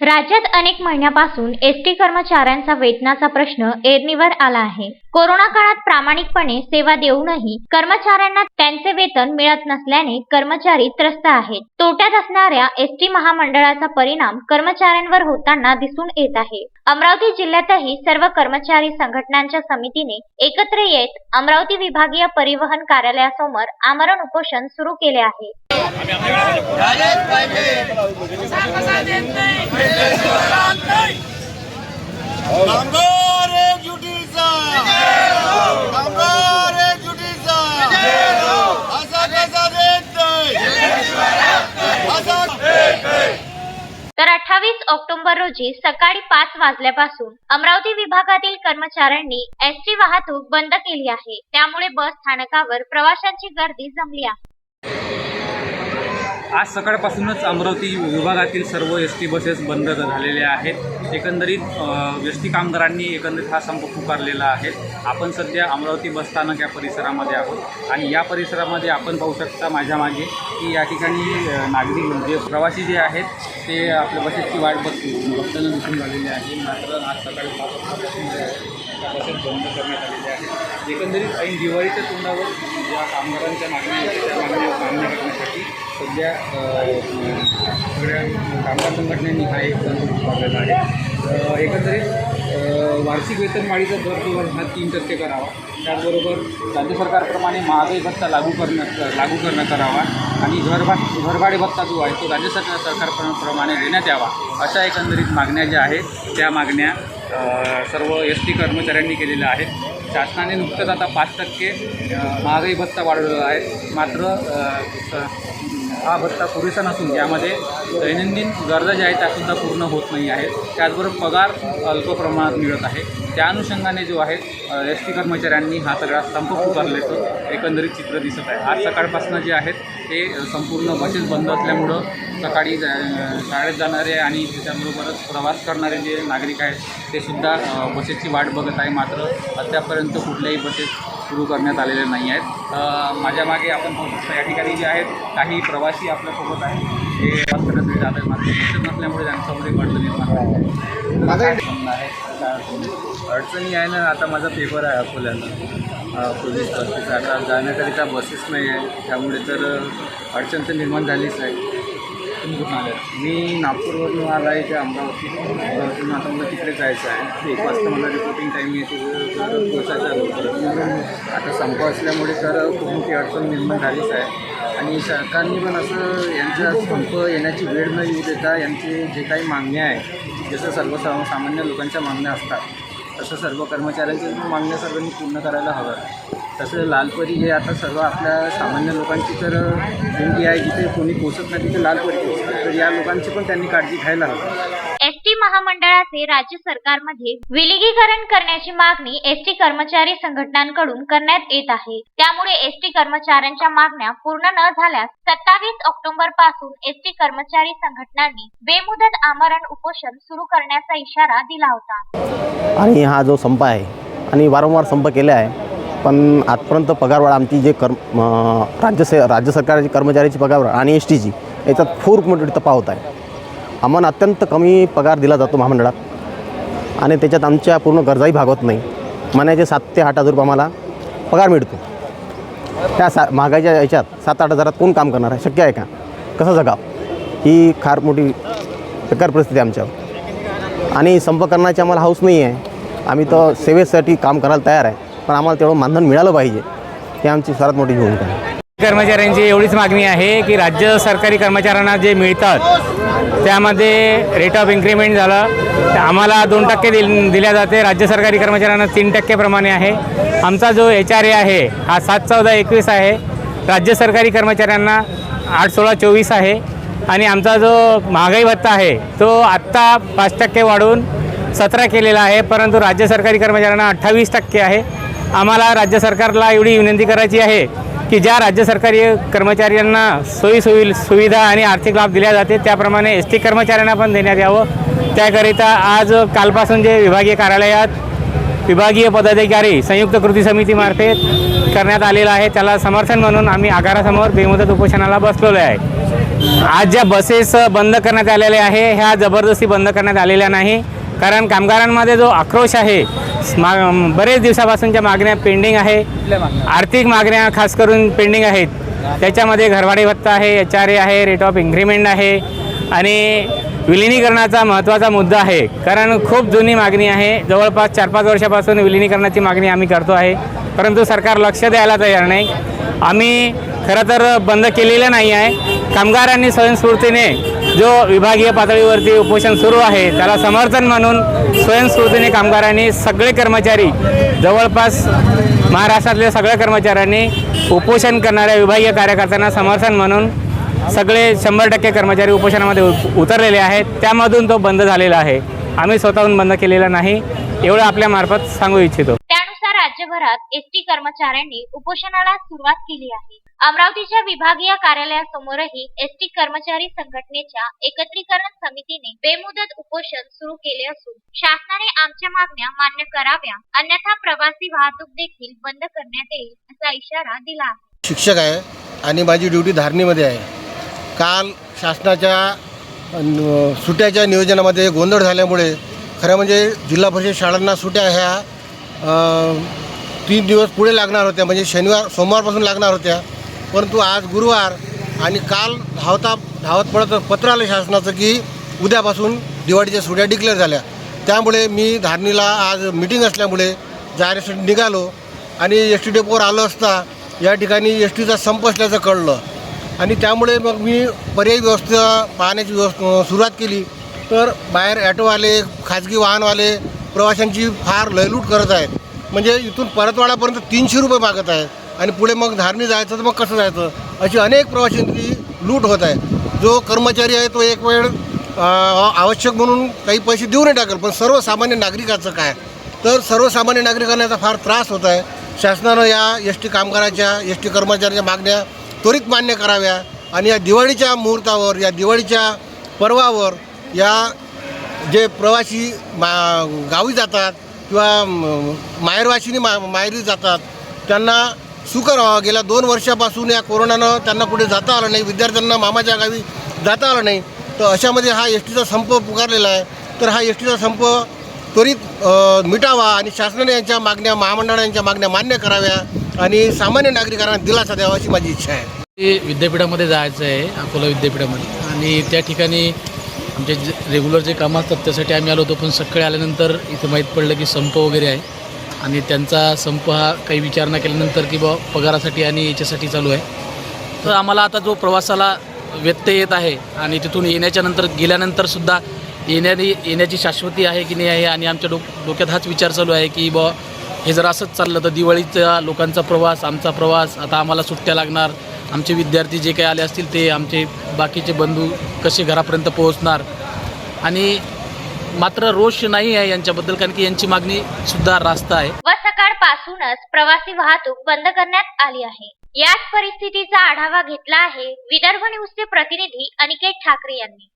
राज्यात अनेक महिन्यापासून एस टी कर्मचाऱ्यांचा वेतनाचा प्रश्न ऐरणीवर आला आहे. कोरोना काळात प्रामाणिकपणे सेवा देऊनही कर्मचाऱ्यांना त्यांचे वेतन मिळत नसल्याने कर्मचारी त्रस्त आहेत. तोट्यात असणाऱ्या एस टी महामंडळाचा परिणाम कर्मचाऱ्यांवर होताना दिसून येत आहे. अमरावती जिल्ह्यातही सर्व कर्मचारी संघटनांच्या समितीने एकत्र येत अमरावती विभागीय परिवहन कार्यालयासमोर आमरण उपोषण सुरू केले आहे. कामगार कामगार असा कसा देत नाही? तर अठ्ठावीस ऑक्टोबर रोजी सकाळी पाच वाजल्यापासून अमरावती विभागातील कर्मचाऱ्यांनी एसटी वाहतूक बंद केली आहे. त्यामुळे बस स्थानकावर प्रवाशांची गर्दी जमली आहे. आज सकाळपासूनच अमरावती विभागातील सर्व एस टी बसेस बंद झालेल्या आहेत. एकंदरीत एस टी कामगारांनी एकंदरीत हा संप पुकारलेला आहे. आपण सध्या अमरावती बसस्थानक या परिसरामध्ये आहोत आणि या परिसरामध्ये आपण पाहू शकता माझ्या मागे की या ठिकाणी नागरिक म्हणजे प्रवासी जे आहेत ते आपल्या बसेसची वाट बघ बघताना दिसून झालेले आहे. मात्र आज सकाळी आहे, त्या बसेस बंद करण्यात आलेल्या आहेत. एकंदरीत ऐन दिवाळीच्या तोंडावर ज्या कामगारांच्या मागण्या आहेत त्या मागण्या मान्य करण्यासाठी सध्या सगळ्या कामगार संघटनांनी हा एक बंद पुकारलेला आहे. एकंदरीत वार्षिक वेतनवाढीचा दर जो हा तीन टक्के करावा. त्याचबरोबर राज्य सरकारप्रमाणे महागाई भत्ता लागू करणं लागू करण्यात करावा आणि घरभा घरभाडे भत्ता जो आहे तो राज्य सरकार सरकारप्रमाणे देण्यात यावा अशा एकंदरीत मागण्या ज्या आहेत त्या मागण्या सर्व एस टी कर्मचाऱ्यांनी केलेल्या आहेत. शासनाने नुकतंच आता पाच टक्के महागाई भत्ता वाढवलेला आहे. मात्र स- हा भत्ता पुरेसा नसून यामध्ये दैनंदिन गरजा ज्या आहेत त्यासुद्धा पूर्ण होत नाही आहेत. त्याचबरोबर पगार अल्प प्रमाणात मिळत आहे. त्या अनुषंगाने जो आहे एस टी कर्मचाऱ्यांनी हा सगळा संप पुकारल्याचं एकंदरीत चित्र दिसत आहे. आज सकाळपासून जे आहेत ते संपूर्ण बसेस बंद असल्यामुळं सकाळी जा- शाळेत जाणारे आणि त्याच्याबरोबरच प्रवास करणारे जे नागरिक आहेत ते सुद्धा बसेसची वाट बघत आहे मात्र अद्यापर्यंत कुठल्याही बसेस सुरू करण्यात आलेल्या नाही आहेत. माझ्या मागे आपण पाहू शकता या ठिकाणी जे आहेत काही प्रवासी आपल्यासोबत आहेत. ते प्रवास करण्यासाठी जात आहेत मात्र नसल्यामुळे त्यांच्यामध्ये अडचण निर्माण आहे. अडचणी? आहे? ना आता माझा पेपर आहे अकोल्याला. पोलीस भरतीचा आता जाण्याकरिता बसेस नाही आहे त्यामुळे तर अडचण तर निर्माण झालीच आहे. तुम्ही कुठून आले मी नागपूरवरून आला आहे ते अमरावती. अमरावतीतून आता मला तिकडे जायचं आहे. एक वाजता मला रिपोर्टिंग टाईम येते. तर म्हणून आता संप असल्यामुळे तर खूप मोठी अडचण निर्माण झालीच आहे. आणि सरकारने पण असं यांचा संप येण्याची वेळ न येऊ देता यांचे जे काही मागण्या आहे जसं सर्व सा- सामान्य लोकांच्या मागण्या असतात तसं सर्व कर्मचाऱ्यांच्या मागण्या सर्वांनी पूर्ण करायला हवं. तसं लालपरी हे आता सर्व आपल्या सामान्य लोकांची तर देणगी आहे जिथे कोणी पोचत नाही तिथे लालपरी पोचतात तर या लोकांची पण त्यांनी काळजी घ्यायला हवी. एसटी महामंडळाचे राज्य सरकारमध्ये विलगीकरण करण्याची मागणी एसटी कर्मचारी संघटनांकडून करण्यात येत आहे. त्यामुळे एसटी कर्मचाऱ्यांच्या मागण्या पूर्ण न झाल्यास सत्तावीस ऑक्टोबरपासून एसटी कर्मचारी संघटनांनी बेमुदत आमरण उपोषण सुरू करण्याचा इशारा दिला होता. आणि हा जो संप आहे आणि वारंवार संप केला आहे पण आजपर्यंत पगारवाढ आमची जे कर्म राज्य से राज्य सरकारची कर्मचाऱ्याची पगारवाढ आणि एस टीची याच्यात खूप मोठी तफावत आहे. आम्हाला अत्यंत कमी पगार दिला जातो महामंडळात. आणि त्याच्यात आमच्या पूर्ण गरजाही भागवत नाही. महिन्याचे सात ते आठ हजार रुपये आम्हाला पगार मिळतो. त्या सा महागाईच्या याच्यात सात आठ हजारात कोण काम करणार आहे? शक्य आहे का? कसं जगाव? ही फार मोठी बेकार परिस्थिती आमच्यावर. आणि संप करण्याची आम्हाला हाऊस नाही आहे. आम्ही तर सेवेसाठी काम करायला तयार आहे. पण आम्हाला तेवढं मानधन मिळालं पाहिजे. ही आमची सर्वात मोठी भूमिका आहे. कर्मचाऱ्यांची एवढीच मागणी आहे की राज्य सरकारी कर्मचाऱ्यांना जे मिळतात त्यामध्ये रेट ऑफ इन्क्रीमेंट झालं. आम्हाला दोन टक्के दिल दिल्या जाते. राज्य सरकारी कर्मचाऱ्यांना तीन टक्केप्रमाणे आहे. आमचा जो एच आर ए आहे हा सात चौदा एकवीस आहे. राज्य सरकारी कर्मचाऱ्यांना आठ सोळा चोवीस आहे. आणि आमचा जो महागाई भत्ता आहे तो आत्ता पाच टक्के वाढून सतरा केलेला आहे. परंतु राज्य सरकारी कर्मचाऱ्यांना अठ्ठावीस टक्के आहे. आम्हाला राज्य सरकारला एवढी विनंती करायची आहे की ज्या राज्य सरकारी कर्मचाऱ्यांना सोयी सोयी सुविधा आणि आर्थिक लाभ दिल्या जाते त्याप्रमाणे एस टी कर्मचाऱ्यांना पण देण्यात यावं. त्याकरिता आज कालपासून जे विभागीय कार्यालयात विभागीय पदाधिकारी संयुक्त कृती समितीमार्फत करण्यात आलेला आहे त्याला समर्थन म्हणून आम्ही आगारासमोर बेमुदत उपोषणाला बसलेलो आहे. आज ज्या बसेस बंद करण्यात आलेल्या आहे ह्या जबरदस्ती बंद करण्यात आलेल्या नाही. कारण कामगारांमध्ये जो आक्रोश आहे मा बरेच दिवसापासूनच्या मागण्या पेंडिंग आहे. आर्थिक मागण्या खास करून पेंडिंग आहेत. त्याच्यामध्ये घरभाडे भत्ता आहे एच आर ए आहे रेट ऑफ इन्क्रीमेंट आहे आणि विलिनीकरणाचा महत्त्वाचा मुद्दा आहे. कारण खूप जुनी मागणी आहे. जवळपास चार पाच वर्षापासून विलिनीकरणाची मागणी आम्ही करतो आहे. परंतु सरकार लक्ष द्यायला तयार नाही. आम्ही खरं तर बंद केलेलं नाही आहे. कामगारांनी स्वयंस्फूर्तीने जो विभागीय पातळीवरती उपोषण सुरू आहे त्याला समर्थन म्हणून स्वयंस्फूर्तीने कामगारांनी सगळे कर्मचारी जवळपास महाराष्ट्रातल्या सगळ्या कर्मचाऱ्यांनी उपोषण करणाऱ्या विभागीय कार्यकर्त्यांना समर्थन म्हणून सगळे शंभर टक्के कर्मचारी उपोषणामध्ये उत- उतरलेले आहेत. त्यामधून तो बंद झालेला आहे. आम्ही स्वतःहून बंद केलेला नाही. एवढं आपल्यामार्फत सांगू इच्छितो. राज्यभरात एसटी कर्मचाऱ्यांनी उपोषणाला सुरुवात केली आहे. अमरावतीच्या विभागीय कार्यालयासमोरही एसटी कर्मचारी संघटनेच्या एकत्रीकरण समितीने बेमुदत उपोषण सुरू केले असून शासनाने आमच्या मागण्या मान्य कराव्या अन्यथा प्रवासी वाहतूक देखील बंद करण्यात येईल असा इशारा दिला आहे. शिक्षक आहे आणि माझी ड्युटी धारणीमध्ये आहे. काल शासनाच्या सुट्याच्या नियोजनामध्ये गोंधळ झाल्यामुळे खरं म्हणजे जिल्हा परिषद शाळांना सुट्या ह्या तीन दिवस पुढे लागणार होत्या म्हणजे शनिवार सोमवारपासून लागणार होत्या. परंतु आज गुरुवार आणि काल धावता धावत पडत पत्र आलं शासनाचं की उद्यापासून दिवाळीच्या सुट्या डिक्लेअर झाल्या. त्यामुळे मी धारणीला आज मिटिंग असल्यामुळे जाण्यासाठी निघालो आणि एस टी डेपोवर आलो असता या ठिकाणी एस टीचा संप असल्याचं कळलं. आणि त्यामुळे मग मी पर्यायी व्यवस्था पाहण्याची व्यवस्था सुरुवात केली. तर बाहेर ॲटोवाले खाजगी वाहनवाले प्रवाशांची फार लयलूट करत आहेत. म्हणजे इथून परतवाडापर्यंत तीनशे रुपये मागत आहे. आणि पुढे मग धारणी जायचं तर मग कसं जायचं? अशी अनेक प्रवाशांची लूट होत आहे. जो कर्मचारी आहे तो एक वेळ आवश्यक म्हणून काही पैसे देऊ नाही टाकेल पण सर्वसामान्य नागरिकाचं काय? तर सर्वसामान्य नागरिकांना याचा फार त्रास होत आहे. शासनानं या एस टी कामगाराच्या एस टी कर्मचाऱ्यांच्या मागण्या त्वरित मान्य कराव्या. आणि या दिवाळीच्या मुहूर्तावर या दिवाळीच्या पर्वावर या जे प्रवासी मा गावी जातात किंवा म- मा माहेरी जातात. त्यांना सुकर व्हावा. गेल्या दोन वर्षापासून या कोरोनानं त्यांना कुठे जाता आलं नाही. विद्यार्थ्यांना मामाच्या गावी जाता आलं नाही. तर अशामध्ये हा एस टीचा संप पुकारलेला आहे. तर हा एस टीचा संप त्वरित मिटावा आणि शासनाने यांच्या मागण्या महामंडळांच्या यांच्या मागण्या मान्य कराव्या आणि सामान्य नागरिकांना दिलासा द्यावा अशी माझी इच्छा आहे. विद्यापीठामध्ये जायचं आहे अकोला विद्यापीठामध्ये. आणि त्या ठिकाणी आमचे जे रेग्युलर जे कामं असतात त्यासाठी आम्ही आलो होतो पण सकाळी आल्यानंतर इथं माहीत पडलं की संप वगैरे आहे. आणि त्यांचा संप हा काही विचार न केल्यानंतर की बा पगारासाठी आणि याच्यासाठी चालू आहे. तर आम्हाला आता जो प्रवासाला व्यत्यय येत आहे आणि तिथून येण्याच्या नंतर गेल्यानंतरसुद्धा येण्याने येण्याची शाश्वती आहे की नाही आहे आणि आमच्या डोक डोक्यात हाच विचार चालू आहे की बा हे जर असंच चाललं तर दिवाळीचा लोकांचा प्रवास आमचा प्रवास आता आम्हाला सुट्ट्या लागणार. आमचे विद्यार्थी जे काही आले असतील ते आमचे बाकीचे बंधू कसे घरापर्यंत पोहोचणार? आणि मात्र रोष नाही आहे यांच्याबद्दल कारण की यांची मागणी सुद्धा रास्त आहे. व सकाळपासूनच प्रवासी वाहतूक बंद करण्यात आली आहे. याच परिस्थितीचा आढावा घेतला आहे विदर्भ न्यूजचे प्रतिनिधी अनिकेत ठाकरे यांनी.